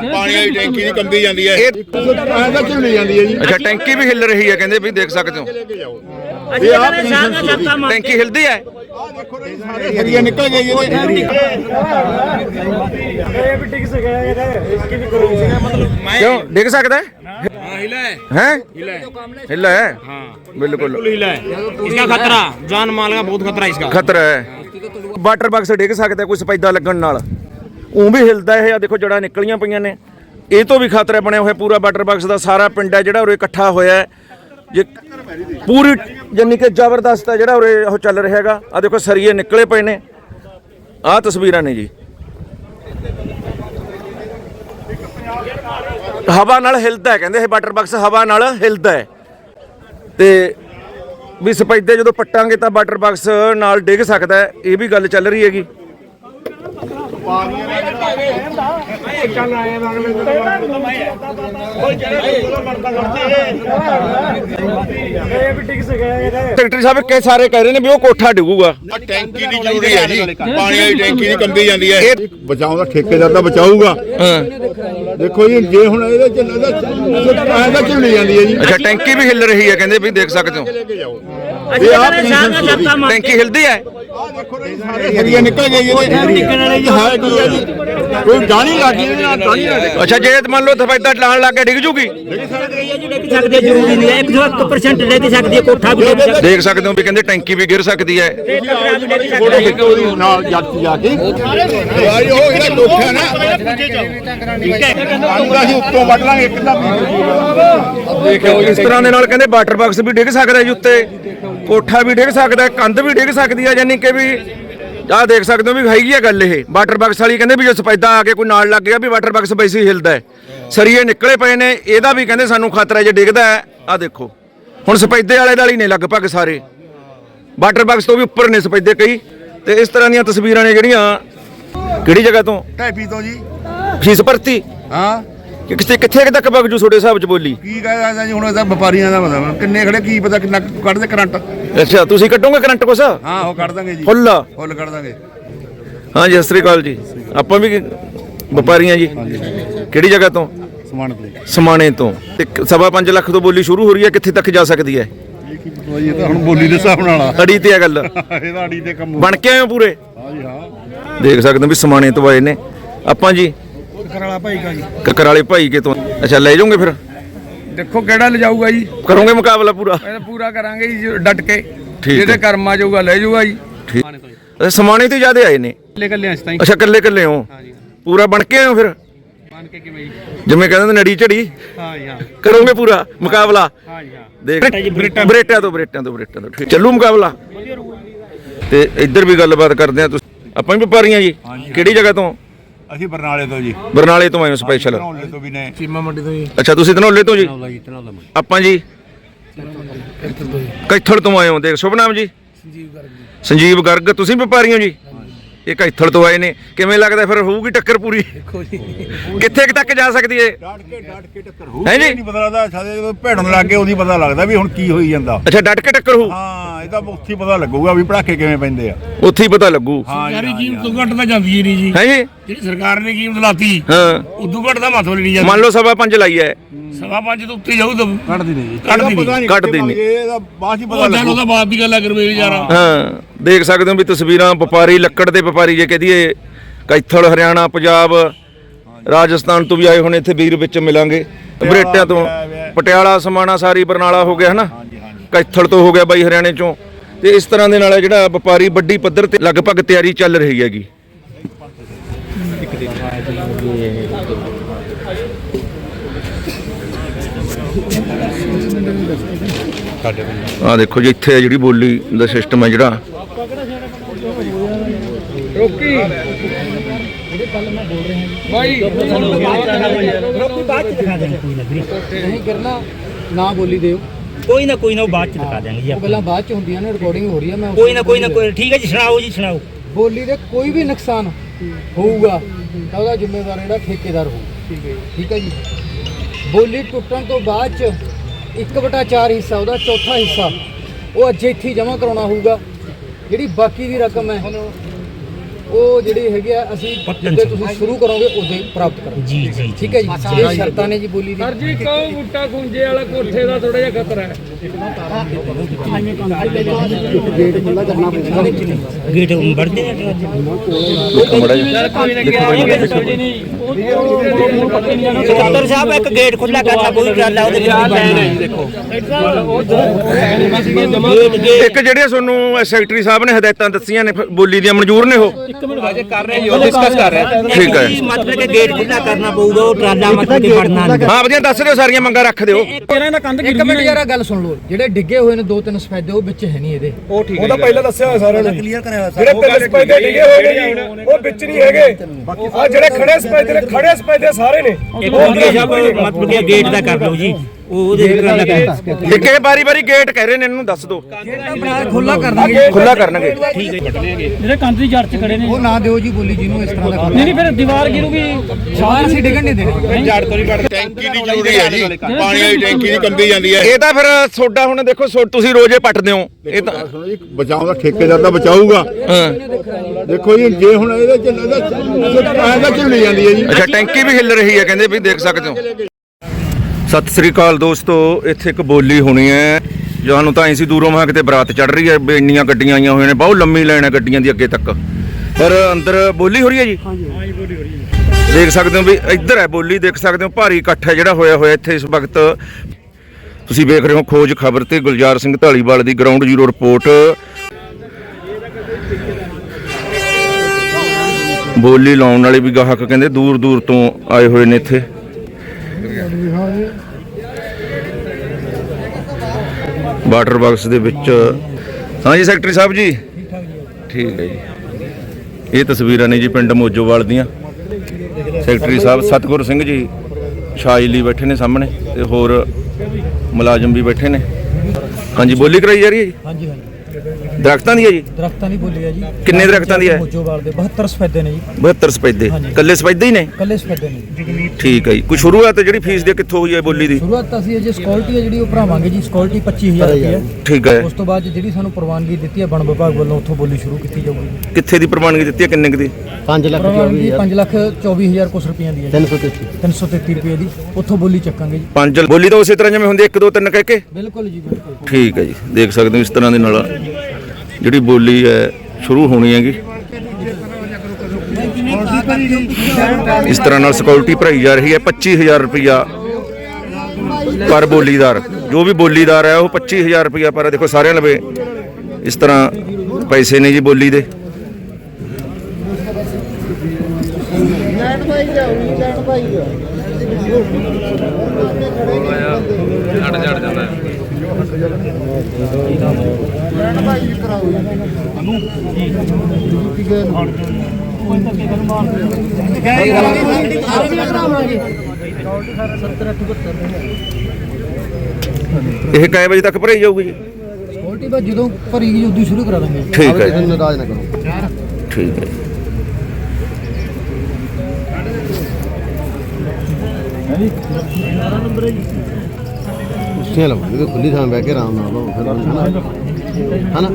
ਪਾਣੀ ਵਾਲੀ ਟੈਂਕੀ ਦੀ ਕੰਬੀ ਜਾਂਦੀ ਹੈ ਇਹ ਐਂ ਤਾਂ ਝੁੱਲੀ ਜਾਂਦੀ ਹੈ ਜੀ ਅੱਛਾ ਟੈਂਕੀ ਵੀ ਹਿੱਲ ਰਹੀ ਹੈ ਕਹਿੰਦੇ ਵੀ ਦੇਖ ਸਕਦੇ ਹੋ ਇਹ ਆਪ ਨਹੀਂ ਟੈਂਕੀ ਹਿਲਦੀ ਹੈ ਸਾਰੇ ਹਰੀਆ ਨਿਕਲ ਗਈ ਇਹਦੇ ਕਿਉਂ ਡਿੱਗ ਸਕਦਾ ਹੈ ਹੈ ਹਿੱਲਾ ਹੈ हाँ बिल्कुल इसका खतरा जान माल का बहुत खतरा है इसका ਖਤਰਾ ਹੈ ਵਾਟਰ ਬਾਕਸ ਡਿੱਗ ਸਕਦਾ ਕੋਈ ਸਪੈਦਾ ਲੱਗਣ ਨਾਲ ਉਹ ਵੀ ਹਿਲਦਾ ਇਹ ਆ, ਦੇਖੋ ਜੜਾ ਨਿਕਲੀਆਂ ਪਈਆਂ ਨੇ। ਇਹ ਤੋਂ ਵੀ ਖਤਰਾ ਬਣਿਆ ਹੋਇਆ ਪੂਰਾ ਵਾਟਰ ਬਾਕਸ ਦਾ ਸਾਰਾ ਪਿੰਡ ਹੈ ਜਿਹੜਾ ਉਰੇ ਇਕੱਠਾ ਹੋਇਆ ਜੇ ਪੂਰੀ ਜਾਨੀ ਕਿ ਜ਼ਬਰਦਸਤ ਹੈ ਜਿਹੜਾ ਉਰੇ ਉਹ ਚੱਲ ਰਿਹਾ ਹੈਗਾ। ਆ ਦੇਖੋ ਸਰੀਏ ਨਿਕਲੇ ਪਏ ਨੇ। ਆਹ ਤਸਵੀਰਾਂ ਨੇ ਜੀ। ਹਵਾ ਨਾਲ ਹਿਲਦਾ ਹੈ, ਕਹਿੰਦੇ ਇਹ ਵਾਟਰ ਬਾਕਸ ਹਵਾ ਨਾਲ ਹਿਲਦਾ ਹੈ। ਤੇ ਵੀ ਸਪੈਦੇ ਜਦੋਂ ਪੱਟਾਂਗੇ ਤਾਂ ਵਾਟਰ ਬਾਕਸ ਨਾਲ ਡਿੱਗ ਸਕਦਾ ਇਹ ਵੀ ਗੱਲ ਚੱਲ ਰਹੀ ਹੈਗੀ। ਸੈਕਟਰੀ ਸਾਹਿਬ ਕੇ ਸਾਰੇ ਕਹਿ ਰਹੇ ਨੇ ਵੀ ਉਹ ਕੋਠਾ ਡਿੱਗੂਗਾ। ਆ ਟੈਂਕੀ ਦੀ ਜ਼ਰੂਰੀ ਹੈ ਜੀ। ਪਾਣੀ ਵਾਲੀ ਟੈਂਕੀ ਦੀ ਕੰਬੀ ਜਾਂਦੀ ਹੈ। ਬਚਾਉਂਦਾ ਠੇਕੇਦਾਰ ਤਾਂ ਬਚਾਊਗਾ। ਦੇਖੋ ਜੀ ਜੇ ਹੁਣ ਇਹਦੇ ਚ ਇਹਦਾ ਐਂ ਤਾਂ ਜਾਂਦੀ ਹੈ ਜੀ। ਅੱਛਾ ਟੈਂਕੀ ਵੀ ਹਿੱਲ ਰਹੀ ਹੈ ਕਹਿੰਦੇ ਵੀ ਦੇਖ ਸਕਦੇ ਹੋ। ਇਹ ਆਪ ਨਹੀਂ ਟੈਂਕੀ ਹਿਲਦੀ ਹੈ। ਸਾਰੇ ਹਰੀਆ ਨਿਕਲ ਗਈ ਇਹਦੇ ਹੈ ਕੀ ਹੈ ਜੀ। ਕੋਈ ਜਾਣੀ ਲੱਗੀ ਨਾਲ ਜਾਣੀ ਲੱਗ ਅੱਛਾ ਜੇ ਮੰਨ ਲਓ ਸਫੈਦਾ ਲਾਣ ਲੱਗ ਕੇ ਡਿੱਗ ਜੂਗੀ? ਸਕਦੇ ਜ਼ਰੂਰੀ ਨਹੀਂ ਹੈ। 1% ਡਿੱਗ ਸਕਦੀ ਹੈ ਕੋਠਾ ਵੀ ਡਿੱਗ ਸਕਦਾ। ਦੇਖ ਸਕਦੇ ਹੋ ਵੀ ਕਹਿੰਦੇ ਟੈਂਕੀ ਵੀ ਗਿਰ ਸਕਦੀ ਹੈ। ਫੋਟੋ ਖਿੱਚੋ ਉਹਦੀ ਨਾਲ ਜੱਟ ਜਾ ਕੇ। ਯਾਰ ਉਹ ਇਹਦਾ ਲੋਖਾ ਨਾ। ਆਂਦਾ ਸੀ ਉੱਤੋਂ ਵੱਢ ਲਾਂਗੇ ਕਿੰਨਾ ਦੇਖੋ ਇਸ ਤਰ੍ਹਾਂ ਦੇ ਨਾਲ ਕਹਿੰਦੇ ਵਾਟਰ ਬਾਕਸ ਵੀ ਡਿੱਗ ਸਕਦਾ ਜੀ ਉੱਤੇ। ਕੋਠਾ ਵੀ ਡਿੱਗ ਸਕਦਾ ਕੰਧ ਵੀ ਡਿੱਗ ਸਕਦੀ ਹੈ ਯਾਨੀ ਕਿ ਵੀ ਆਹ ਦੇਖ ਸਕਦੇ ਹੋ ਵੀ ਹੈਗੀ ਆ ਗੱਲ ਇਹ। ਵਾਟਰ ਬਾਕਸ ਵਾਲੀ ਕਹਿੰਦੇ ਵੀ ਜੇ ਸਪੈਦਾ ਆ ਕੇ ਕੋਈ ਨਾਲ ਲੱਗ ਗਿਆ ਵੀ ਵਾਟਰ ਬਾਕਸ ਵੈਸੇ ਹੀ ਹਿਲਦਾ ਹੈ। ਸਰੀਏ ਨਿਕਲੇ ਪਏ ਨੇ ਇਹਦਾ ਵੀ ਕਹਿੰਦੇ ਸਾਨੂੰ ਖਤਰਾ ਜੇ ਡਿੱਗਦਾ ਹੈ ਆ ਦੇਖੋ। ਹੁਣ ਸਪੈਦੇ ਵਾਲੇ ਨਾਲ ਹੀ ਨੇ ਲਗਭਗ ਸਾਰੇ। ਵਾਟਰ ਬਾਕਸ ਤੋਂ ਵੀ ਉੱਪਰ ਨੇ ਸਪੈਦੇ ਕਈ ਤੇ ਇਸ ਤਰ੍ਹਾਂ ਦੀਆਂ ਤਸਵੀਰਾਂ ਨੇ ਜਿਹੜੀਆਂ ਕਿਹੜੀ ਜਗ੍ਹਾ ਤੋਂ? ਟੈਪੀ ਤੋਂ ਜੀ। ਫੀਸ ਭਰਤੀ। ਹਾਂ। ਕਿੱਥੇ ਕਿੱਥੇ ਕੁ ਤੱਕ ਬਗਜੂ ਤੁਹਾਡੇ ਹਿਸਾਬ ਚ ਬੋਲੀ? ਕੀ ਕਹਿੰਦਾ ਜੀ ਹੁਣ ਇਹਦਾ ਵਪਾਰੀਆਂ ਦਾ ਪਤਾ ਕਿੰਨੇ ਖੜੇ ਕੀ ਪਤਾ ਕਿੰਨਾ ਕੁ ਕੱਢਦੇ ਕਰੰਟ। ਅੱਛਾ ਤੁਸੀਂ ਕੱਢੋਗੇ ਕਰੰਟ ਕੁਛ? ਹਾਂ ਉਹ ਕੱਢ ਦਾਂਗੇ ਜੀ। ਫੁੱਲ? ਫੁੱਲ ਕੱਢ ਦਾਂਗੇ। ਹਾਂਜੀ ਸਤਿ ਸ੍ਰੀ ਅਕਾਲ ਜੀ। ਆਪਾਂ ਵੀ ਵਪਾਰੀਆਂ ਜੀ। ਕਿਹੜੀ ਜਗ੍ਹਾ ਤੋਂ? ਸਮਾਨ ਤੇ। ਸਮਾਣੇ ਤੋਂ। ਤੇ ਕ- ਸਵਾ ਪੰਜ ਲੱਖ ਤੋਂ ਬੋਲੀ ਸ਼ੁਰੂ ਹੋ ਰਹੀ ਹੈ ਕਿੱਥੇ ਤੱਕ ਜਾ ਸਕਦੀ ਹੈ? ਇਹ ਕੀ ਪਤਾ ਜੀ ਇਹ ਤਾਂ ਹੁਣ ਬੋਲੀ ਦੇ ਹਿਸਾਬ ਨਾਲ ਆ। ਅੜੀ ਤੇ ਆ ਗੱਲ। ਇਹਦਾ ਅੜੀ ਤੇ ਕੰਮ ਬਣ ਕੇ ਆਏ ਹੋ ਪੂਰੇ? ਹਾਂ ਜੀ ਹਾਂ। ਦੇਖ ਸਕਦੇ ਹੋ ਵੀ ਸਮਾਣੇ ਤੋਂ ਆਏ ਨੇ। ਆਪਾਂ ਜੀ ਕਰਾਲਾ ਭਾਈ ਕਾ ਜੀ। ਅੱਛਾ ਲੈ ਜਾਓਗੇ ਫਿਰ? ਦੇਖੋ ਕਿਹੜਾ ਲਿਜਾਊਗਾ ਜੀ। ਕਰੋਗੇ ਮੁਕਾਬਲਾ ਪੂਰਾ? ਇਹ ਪੂਰਾ ਕਰਾਂਗੇ ਜੀ ਡਟ ਕੇ। ਹੈ। ਜਿਹਦੇ ਕਰਮਾ ਜਾਊਗਾ ਲੈ ਜਾਊਗਾ ਜੀ। ਠੀਕ। ਅੱਛਾ, ਸਮਾਣੇ ਤੋਂ ਜ਼ਿਆਦਾ ਆਏ ਨੇ? ਕੱਲੇ ਕੱਲੇ ਅਸ ਤਾਂ ਅੱਛਾ ਇਕੱਲੇ ਇਕੱਲੇ ਹੋ? ਹਾਂਜੀ ਪੂਰਾ ਬਣ ਕੇ ਆਏ ਫਿਰ? ਮੰਨ ਕੇ ਕਿਵੇਂ ਜੀ? ਜਿਵੇਂ ਕਹਿੰਦੇ ਨੇ ਨੜੀ ਝੜੀ? ਹਾਂ ਹਾਂ। ਕਰੋਗੇ ਪੂਰਾ ਮੁਕਾਬਲਾ? ਹਾਂ ਹਾਂ। ਦੇਖ। ਬਰੇਟਿਆਂ ਤੋਂ ਬਰੇਟਿਆਂ ਤੋਂ ਬਰੇਟਿਆਂ ਤੋਂ। ਠੀਕ। ਚੱਲੂ ਮੁਕਾਬਲਾ? ਤੇ ਇੱਧਰ ਵੀ ਗੱਲਬਾਤ ਕਰਦੇ ਆ ਤੁਸੀਂ। ਆਪਾਂ ਵੀ ਵਪਾਰੀਆਂ ਜੀ। ਕਿਹੜੀ ਜਗ੍ਹਾ ਤੋਂ? ਅਸੀਂ ਬਰਨਾਲੇ ਤੋਂ ਜੀ। ਬਰਨਾਲੇ ਤੋਂ ਆਏ ਹੋ ਸਪੈਸ਼ਲ ਧਨੌਲੇ ਤੋਂ ਵੀ ਨੇ। ਚੀਮਾ ਮੰਡੀ ਤੋਂ ਜੀ। ਅੱਛਾ ਤੁਸੀਂ ਧਨੌਲੇ ਤੋਂ ਜੀ? ਆਪਾਂ ਜੀ? ਕੈਥਲ ਤੋਂ ਆਏ ਹੋ ਦੇਖ ਸ਼ੁਭ ਨਾਮ ਜੀ। ਸੰਜੀਵ ਗਰਗ ਸੰਜੀਵ ਗਰਗ ਤੁਸੀਂ ਵਪਾਰੀ ਹੋ ਜੀ? ਇਹ ਕੈਥਲ ਤੋਂ ਆਏ ਨੇ। ਕਿਵੇਂ ਲੱਗਦਾ ਫਿਰ ਹੋਊਗੀ ਟੱਕਰ ਪੂਰੀ? ਦੇਖੋ ਜੀ। ਕਿੱਥੇ ਕੁ ਤੱਕ ਜਾ ਸਕਦੀ ਏ? ਡਾਟ ਕੇ ਡਾਟ ਕੇ ਟੱਕਰ ਹੋ ਹੈ ਜੀ? ਨਹੀਂ ਪਤਾ ਲੱਗਦਾ ਸਾਡੇ ਜਦੋਂ ਭੇੜਨ ਲੱਗ ਗਏ ਉਹਦੀ ਪਤਾ ਲੱਗਦਾ ਵੀ ਹੁਣ ਕੀ ਹੋਈ ਜਾਂਦਾ। ਅੱਛਾ ਡਟ ਕੇ ਟੱਕਰ ਹੋਊ? ਹਾਂ। ਇਹਦਾ ਉੱਥੇ ਹੀ ਪਤਾ ਲੱਗੂਗਾ ਵੀ ਪੜਾਕੇ ਕਿਵੇਂ ਪੈਂਦੇ ਆ। ਉੱਥੇ ਹੀ ਪਤਾ ਲੱਗੂ। ਹਾਂ ਯਾਰੀ ਕੀਮਤ ਤੋਂ ਘੱਟ ਤਾਂ ਜਾਂਦੀ ਹੀ ਨਹੀਂ ਜੀ। ਹੈ ਜੀ? ਜਿਹੜੀ ਸਰਕਾਰ ਨੇ ਕੀਮਤ ਲਾਤੀ ਹਾਂ। ਉਦੋਂ ਘੱਟ ਤਾਂ ਮਤਲਬ ਨਹੀਂ ਜਾਂਦੀ। ਮੰਨ ਲਓ ਸਵਾ ਪੰਜ ਲਾਈ ਹੈ। ਸਵਾ ਪੰਜ ਤੋਂ ਉੱਤੇ ਜਾਊ ਤਾਂ ਕੱਢਦੀ ਨਹੀਂ ਕੱਢਦੀ ਨਹੀਂ। ਕੱਢਦੀ ਨਹੀਂ। ਇਹਦਾ ਬਾਅਦ ਹੀ ਪਤਾ ਉਹ ਚੱਲ ਲੱਗੂ। ਉਹਦਾ ਬਾਤ ਦੀ ਗੱਲ ਆ ਕਰਵੇ ਯਾਰਾ। ਹਾਂ। ਦੇਖ ਸਕਦੇ ਹੋ ਵੀ ਤਸਵੀਰਾਂ ਵਪਾਰੀ ਲੱਕੜ ਦੇ ਵਪਾਰੀ ਜੇ ਕਹਦੀਏ ਕੈਥਲ ਹਰਿਆਣਾ ਪੰਜਾਬ ਰਾਜਸਥਾਨ ਤੋਂ ਵੀ ਆਏ ਹੋਣੇ ਇੱਥੇ ਵੀਰ ਵਿੱਚ ਮਿਲਾਂਗੇ। ਬਰੇਟਿਆਂ ਤੋਂ ਪਟਿਆਲਾ ਸਮਾਣਾ ਸਾਰੀ ਬਰਨਾਲਾ ਹੋ ਗਿਆ ਹਨਾ? ਕੈਥਲ ਤੋਂ ਹੋ ਗਿਆ ਬਾਈ ਹਰਿਆਣੇ ਚੋਂ। ਤੇ ਇਸ ਤਰ੍ਹਾਂ ਦੇ ਨਾਲ ਜਿਹੜਾ ਵਪਾਰੀ ਵੱਡੀ ਪੱਧਰ ਤੇ ਲਗਭਗ ਤਿਆਰੀ ਚੱਲ ਰਹੀ ਹੈਗੀ। ਆ ਦੇਖੋ ਜੀ ਇੱਥੇ ਜਿਹੜੀ ਬੋਲੀ ਦਾ ਸਿਸਟਮ ਹੈ ਜਿਹੜਾ। ਬਾਅਦ ਚ ਦਿਖਾ ਦੇਣਗੇ ਕੋਈ ਨਾ ਵੀਰੇ ਨਹੀਂ ਕਰਨਾ ਨਾ ਬੋਲੀ ਦਿਓ। ਕੋਈ ਨਾ ਕੋਈ ਨਾ ਉਹ ਬਾਅਦ ਚ ਦਿਖਾ ਦੇਣਗੇ ਜੀ ਆਪਾਂ। ਗੱਲਾਂ ਬਾਅਦ ਚ ਹੁੰਦੀਆਂ ਨੇ ਰਿਕਾਰਡਿੰਗ ਹੋ ਰਹੀ ਹੈ ਮੈਂ ਕੋਈ ਨਾ ਨੂੰ ਕੋਈ ਨਾ ਕੋਈ ਠੀਕ ਹੈ ਜੀ ਸੁਣਾਓ ਜੀ ਸੁਣਾਓ। ਬੋਲੀ ਦੇ ਕੋਈ ਵੀ ਨੁਕਸਾਨ ਹੋਊਗਾ ਤਾਂ ਉਹਦਾ ਜ਼ਿੰਮੇਵਾਰ ਜਿਹੜਾ ਠੇਕੇਦਾਰ ਹੋਊ। ਠੀਕ ਹੈ ਠੀਕ ਹੈ ਜੀ? ਬੋਲੀ ਟੁੱਟਣ ਤੋਂ ਬਾਅਦ ਚ 1/4 ਹਿੱਸਾ ਉਹਦਾ ਚੌਥਾ ਹਿੱਸਾ ਉਹ ਅੱਜ ਇੱਥੇ ਜਮ੍ਹਾਂ ਕਰਾਉਣਾ ਹੋਊਗਾ। ਜਿਹੜੀ ਬਾਕੀ ਦੀ ਰਕਮ ਹੈ ਉਹ ਜਿਹੜੇ ਹੈਗੇ ਆ ਅਸੀਂ ਜਿੱਦੇ ਤੁਸੀਂ ਸ਼ੁਰੂ ਕਰੋਗੇ ਉਦੋਂ ਪ੍ਰਾਪਤ ਕਰਾਂਗੇ। ਜੀ ਜੀ ਠੀਕ ਹੈ ਜੀ ਇਹ ਸ਼ਰਤਾਂ ਨੇ ਜੀ ਬੋਲੀ ਦੀ। ਜੀ ਕਹੋ ਬੁੱਟਾ ਗੁੰਜੇ ਵਾਲਾ ਕੋਠੇ ਦਾ ਥੋੜਾ ਜਿਹਾ ਖਤਰਾ ਹੈ। ਗੇਟ ਵੜਦੇ ਆ ਡਾਕਟਰ ਸਾਹਿਬ ਇੱਕ ਗੇਟ ਖੁੱਲਾ ਕਰਨਾ ਕੋਈ ਟਰਾਲਾ ਉਹਦੇ ਵਿੱਚ ਦੇਖੋ ਗੇਟ ਗੇਟ ਇੱਕ ਜਿਹੜੀਆਂ ਤੁਹਾਨੂੰ ਸੈਕਟਰੀ ਸਾਹਿਬ ਨੇ ਹਦਾਇਤਾਂ ਦੱਸੀਆਂ ਨੇ ਫਿਰ ਬੋਲੀ ਦੀਆਂ ਮਨਜ਼ੂਰ ਨੇ ਉਹ? ਠੀਕ ਹੈ। ਮਤਲਬ ਕਿ ਗੇਟ ਖੁੱਲਾ ਕਰਨਾ ਪਊਗਾ ਉਹ ਟਰਾਲਾ ਮਤਲਬ ਕਿ ਫੜਨਾ ਨਹੀਂ। ਹਾਂ ਵਧੀਆ ਦੱਸ ਦਿਓ ਸਾਰੀਆਂ ਮੰਗਾਂ ਰੱਖ ਦਿਓ। ਇੱਕ ਮਿੰਟ ਯਾਰਾ ਗੱਲ ਸੁਣ ਲਓ। ਜਿਹੜੇ ਡਿੱਗੇ ਹੋਏ ਨੇ ਦੋ ਤਿੰਨ ਸਫੈਦੇ ਉਹ ਵਿੱਚ ਹੈ ਨਹੀਂ ਇਹਦੇ। ਉਹ ਤਾਂ ਪਹਿਲਾਂ ਦੱਸਿਆ ਹੋਇਆ ਸਾਰਿਆਂ ਨੇ। ਕਲੀਅਰ ਕਰਿਆ ਹੋਇਆ ਜਿਹੜੇ ਤਿੰਨ ਸਪੈਦੇ ਡਿੱਗੇ ਹੋਏ ਨੇ ਉਹ ਵਿੱਚ ਨਹੀਂ ਹੈਗੇ। ਆ ਜਿਹੜੇ ਖੜੇ ਸਪੈਦੇ ਨੇ ਖੜੇ ਸਪੈਦੇ ਸਾਰੇ ਨੇ। ਇੱਕ ਸਾਹਿਬ ਮਤਲਬ ਕਿ ਗੇਟ ਦਾ ਕਰ ਲਓ ਜੀ। ਉਹ ਉਹਦੇ ਟਰਾਲਾ ਕਰ ਇੱਕ ਇਹ ਬਾਰੀ ਬਾਰੀ ਗੇਟ ਕਹਿ ਰਹੇ ਨੇ ਇਹਨੂੰ ਦੱਸ ਦਿਓ ਖੁੱਲਾ ਕਰ ਦਾਂਗੇ ਖੁੱਲਾ ਕਰਨਗੇ ਜਿਹੜੇ ਕੰਧ ਦੀ ਜੜ ਚ ਖੜੇ ਨੇ। ਉਹ ਨਾ ਦਿਓ ਜੀ ਬੋਲੀ ਜਿਹਨੂੰ ਇਸ ਤਰ੍ਹਾਂ ਦਾ ਨਹੀਂ ਨਹੀਂ ਫਿਰ ਦੀਵਾਰ ਗਿਰੂਗੀ ਸ਼ਾਨ ਅਸੀਂ ਡਿੱਗਣ ਨਹੀਂ ਦੇਣੇ। ਟੈਂਕੀ ਦੀ ਜ਼ਰੂਰੀ ਹੈ ਜੀ। ਪਾਣੀ ਵਾਲੀ ਟੈਂਕੀ ਦੀ ਕੰਬੀ ਜਾਂਦੀ ਹੈ। ਇਹ ਤਾਂ ਫਿਰ ਸੋਡਾ ਹੁਣ ਦੇਖੋ ਤੁਸੀਂ ਰੋਜ਼ੇ ਪੱਟਦੇ ਹੋ ਇਹ ਤਾਂ ਸੁਣੋ ਜੀ ਬਚਾਉਂਦਾ ਠੇਕੇਦਾਰ ਤਾਂ ਬਚਾਊਗਾ। ਹਾਂ। ਦੇਖੋ ਜੀ ਜੇ ਹੁਣ ਇਹਦੇ ਚ ਇਹਦਾ ਐਂ ਤਾਂ ਝੁੱਲੀ ਜਾਂਦੀ ਹੈ ਜੀ ਅੱਛਾ ਟੈਂਕੀ ਵੀ ਹਿੱਲ ਰਹੀ ਹੈ ਕਹਿੰਦੇ ਵੀ ਦੇਖ ਸਕਦੇ ਹੋ। ਸਤਿ ਸ੍ਰੀ ਅਕਾਲ ਦੋਸਤੋ ਇੱਥੇ ਇੱਕ ਬੋਲੀ ਹੋਣੀ ਹੈ। ਜਾਨੂੰ ਤਾਂ ਐਸੀ ਦੂਰੋਂ ਮਾ ਕਿਤੇ ਬਰਾਤ ਚੜ ਰਹੀ ਹੈ ਇੰਨੀਆਂ ਗੱਡੀਆਂ ਆਈਆਂ ਹੋਈਆਂ ਨੇ ਬਹੁਤ ਲੰਮੀ ਲਾਈਨ ਹੈ ਗੱਡੀਆਂ ਦੀ ਅੱਗੇ ਤੱਕ। ਪਰ ਅੰਦਰ ਬੋਲੀ ਹੋ ਰਹੀ ਹੈ ਜੀ? ਦੇਖ ਸਕਦੇ ਹੋ ਵੀ ਇੱਧਰ ਹੈ ਬੋਲੀ ਦੇਖ ਸਕਦੇ ਹੋ ਭਾਰੀ ਇਕੱਠ ਹੈ ਜਿਹੜਾ ਹੋਇਆ ਹੋਇਆ ਇੱਥੇ ਇਸ ਵਕਤ। ਤੁਸੀਂ ਵੇਖ ਰਹੇ ਹੋ ਖੋਜ ਖਬਰ ਤੇ ਗੁਲਜ਼ਾਰ ਸਿੰਘ ਢਾਲੀਵਾਲ ਦੀ ਗਰਾਊਂਡ ਜ਼ੀਰੋ ਰਿਪੋਰਟ ਬੋਲੀ ਲਾਉਣ ਵਾਲੇ ਵੀ ਗਾਹਕ ਕਹਿੰਦੇ ਦੂਰ ਦੂਰ ਤੋਂ ਆਏ ਹੋਏ ਨੇ ਇੱਥੇ। ਵਾਟਰ ਬਾਕਸ ਦੇ ਵਿੱਚ। ਹਾਂਜੀ ਸੈਕਟਰੀ ਸਾਹਿਬ ਜੀ। ਠੀਕ ਹੈ ਜੀ। ਇਹ ਤਸਵੀਰਾਂ ਨੇ ਜੀ ਪਿੰਡ ਮੋਜੋਵਾਲ ਦੀਆਂ। ਸੈਕਟਰੀ ਸਾਹਿਬ, ਸਤਗੁਰ ਸਿੰਘ ਜੀ ਛਾਈ ਬੈਠੇ ਨੇ ਸਾਹਮਣੇ ਤੇ ਹੋਰ ਮੁਲਾਜ਼ਮ ਵੀ ਬੈਠੇ ਨੇ। ਹਾਂਜੀ, ਬੋਲੀ ਕਰਾਈ ਜਾ ਰਹੀ ਹੈ ਜੀ? ਹਾਂਜੀ ਹਾਂਜੀ। ਦਰਖਤਾਂ ਦੀ ਹੈ ਜੀ? ਦਰਖਤਾਂ ਦੀ ਬੋਲੀ ਹੈ ਜੀ। ਕਿੰਨੇ ਦਰਖਤਾਂ ਦੀ ਹੈ? ਮੋਜੋਵਾਲ ਦੇ 72 ਸਫੈਦੇ ਨੇ ਜੀ। 72 ਸਪੈਦੇ ਹਾਂਜੀ। ਕੱਲੇ ਸਪੈਦੇ ਹੀ ਨੇ? ਕੱਲੇ ਸਫੈਦੇ ਨੇ। ਠੀਕ ਹੈ ਜੀ। ਕੋਈ ਸ਼ੁਰੂਆਤ ਜਿਹੜੀ ਫੀਸ ਦੀ ਕਿੱਥੋਂ ਹੋਈ ਹੈ ਬੋਲੀ ਦੀ? ਸ਼ੁਰੂਆਤ ਅਸੀਂ ਅਜੇ ਸਕਿਉਰਟੀ ਹੈ ਜਿਹੜੀ ਉਹ ਭਰਾਵਾਂਗੇ ਜੀ। ਸਕਿਉਰਟੀ 25000 ਰੁਪਏ ਹੈ। ਠੀਕ ਹੈ। ਉਸ ਤੋਂ ਬਾਅਦ ਜਿਹੜੀ ਸਾਨੂੰ ਪ੍ਰਵਾਨਗੀ ਦਿੱਤੀ ਹੈ ਵਣ ਵਿਭਾਗ ਵੱਲੋਂ ਉੱਥੋਂ ਬੋਲੀ ਸ਼ੁਰੂ ਕੀਤੀ ਜਾਊਗੀ। ਕਿੱਥੇ ਦੀ ਪ੍ਰਵਾਨਗੀ ਦਿੱਤੀ ਹੈ ਕਿੰਨੇ ਕੁ ਦੀ? 5 ਲੱਖ ਪ੍ਰਵਾਨਗੀ 5 ਲੱਖ 24000 ਕੁਛ ਰੁਪਈਆਂ ਦੀ ਹੈ 333 333 ਰੁਪਏ ਦੀ। ਉੱਥੋਂ ਬੋਲੀ ਚੱਕਾਂਗੇ ਜੀ। ਪੰਜ ਬੋਲੀ ਤਾਂ ਉਸੇ ਤਰ੍ਹਾਂ ਜਿਵੇਂ ਹੁੰਦੀ 1 2 3 ਕਹਿ ਕੇ? ਬਿਲਕੁਲ ਜੀ ਬਿਲਕੁਲ। ਠੀਕ ਹੈ ਜੀ। ਦੇਖ ਸਕਦੇ ਹੋ ਇਸ ਤਰ੍ਹਾਂ ਦੇ ਨਾਲ ਜਿਹੜੀ ਬੋਲੀ ਹੈ, ਸ਼ੁਰੂ ਹੋਣੀ ਹੈਗੀ। ਇਸ ਤਰ੍ਹਾਂ ਨਾਲ ਸਿਕਿਉਰਿਟੀ ਭਰਾਈ ਜਾ ਰਹੀ ਹੈ 25000 ਰੁਪਇਆ ਪਰ ਬੋਲੀਦਾਰ। ਜੋ ਵੀ ਬੋਲੀਦਾਰ ਹੈ, ਉਹ 25000 ਰੁਪਇਆ ਪਰ ਦੇਖੋ, ਸਾਰਿਆਂ ਲਵੇ ਇਸ ਤਰ੍ਹਾਂ ਪੈਸੇ ਨੇ ਜੀ ਬੋਲੀ ਦੇ। ਇਹ ਕਾਏ ਵਜੇ ਤੱਕ ਭਰਾਈ ਜਾਊਗੀ ਜੀ? ਸਕਿਉਰਟੀ ਬਸ ਜਦੋਂ ਭਰੀ ਗਈ ਉਦੋਂ ਹੀ ਸ਼ੁਰੂ ਕਰਾ ਦਾਂਗੇ। ਠੀਕ ਹੈ ਨਾਰਾਜ਼ ਨਾ ਕਰੋ। ਠੀਕ ਹੈ ਜੀ। ਕੁਰਸੀਆਂ ਲਵਾਂਗੇ ਖੁੱਲੀ ਥਾਂ ਬਹਿ ਕੇ ਆਰਾਮ ਨਾਲ ਲਓ ਫਿਰ ਹਨਾ?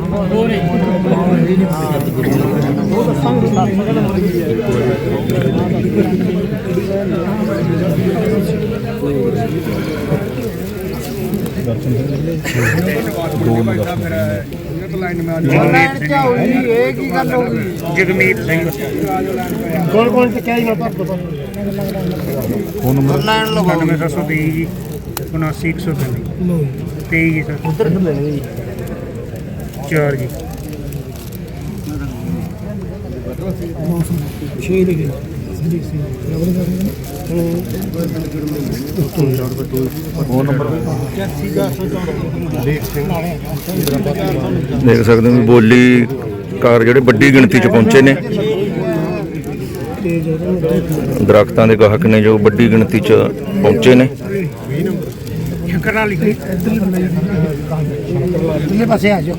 ਹਨਾ ਜੀ 79123 23 ਜੀ ਸਰ ਉਧਰ ਲੈ ਜੀ 4 ਜੀ। ਦੇਖ ਸਕਦੇ ਹੋ ਵੀ ਬੋਲੀ ਕਾਰ ਜਿਹੜੇ ਵੱਡੀ ਗਿਣਤੀ ਚ ਪਹੁੰਚੇ ਨੇ। ਦਰਖਤਾਂ ਦੇ ਗਾਹਕ ਨੇ ਜੋ ਵੱਡੀ ਗਿਣਤੀ ਚ ਪਹੁੰਚੇ ਨੇ। ਸ਼ੰਕਰ ਨਾਲ ਲਿਖੀ। ਕਿੰਨੇ ਪਾਸੇ ਆ ਜਾਓ।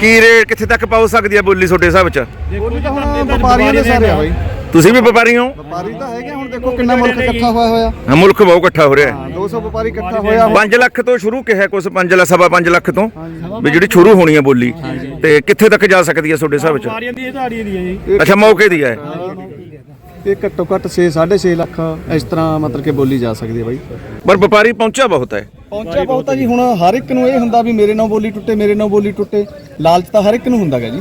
ਕੀ ਰੇਟ ਕਿੱਥੇ ਤੱਕ ਪਹੁੰਚ ਸਕਦੀ ਹੈ ਬੋਲੀ ਤੁਹਾਡੇ ਹਿਸਾਬ ਚ? ਬੋਲੀ ਤਾਂ ਹੁਣ ਵਪਾਰੀਆਂ ਦੇ ਸਾਰੇ ਆ ਬਾਈ। ਤੁਸੀਂ ਵੀ ਵਪਾਰੀ ਹੋ? ਵਪਾਰੀ ਤਾਂ ਹੈਗੇ ਹੁਣ ਦੇਖੋ ਕਿੰਨਾ ਮੁਲਕ ਇਕੱਠਾ ਹੋਇਆ ਹੋਇਆ। ਹਾਂ, ਮੁਲਕ ਬਹੁਤ ਇਕੱਠਾ ਹੋ ਰਿਹਾ ਹੈ। 200 ਵਪਾਰੀ ਇਕੱਠਾ ਹੋਇਆ। 5 ਲੱਖ ਤੋਂ ਸ਼ੁਰੂ ਕਿਹਾ ਕੁਛ 5 ਲੱਖ ਸਵਾ 5 ਲੱਖ ਤੋਂ ਵੀ ਜਿਹੜੀ ਸ਼ੁਰੂ ਹੋਣੀ ਹੈ ਬੋਲੀ। ਤੇ ਕਿੱਥੇ ਤੱਕ ਜਾ ਸਕਦੀ ਹੈ ਤੁਹਾਡੇ ਹਿਸਾਬ ਚ? ਦੀ ਇਹ ਦਿਹਾੜੀ ਦੀ ਹੈ ਜੀ। ਅੱਛਾ ਮੌਕੇ ਦੀ ਹੈ। ਇਹ ਘੱਟੋ ਘੱਟ 6 6.5 ਲੱਖ ਇਸ ਤਰ੍ਹਾਂ ਮਤਲਬ ਕਿ ਬੋਲੀ ਜਾ ਸਕਦੀ ਹੈ ਬਾਈ। ਪਰ ਵਪਾਰੀ ਪਹੁੰਚਿਆ ਬਹੁਤ ਹੈ। ਪਹੁੰਚਿਆ ਬਹੁਤਾ ਜੀ। ਹੁਣ ਹਰ ਇੱਕ ਨੂੰ ਇਹ ਹੁੰਦਾ ਵੀ ਮੇਰੇ ਨਾਲ ਬੋਲੀ ਟੁੱਟੇ, ਮੇਰੇ ਨਾਲ ਬੋਲੀ ਟੁੱਟੇ। ਲਾਲਚ ਤਾਂ ਹਰ ਇੱਕ ਨੂੰ ਹੁੰਦਾ ਗਾ ਜੀ।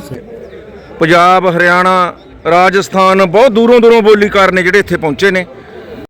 ਪੰਜਾਬ, ਹਰਿਆਣਾ, ਰਾਜਸਥਾਨ ਬਹੁਤ ਦੂਰੋਂ ਦੂਰੋਂ ਬੋਲੀਕਾਰ ਨੇ ਜਿਹੜੇ ਇੱਥੇ ਪਹੁੰਚੇ ਨੇ।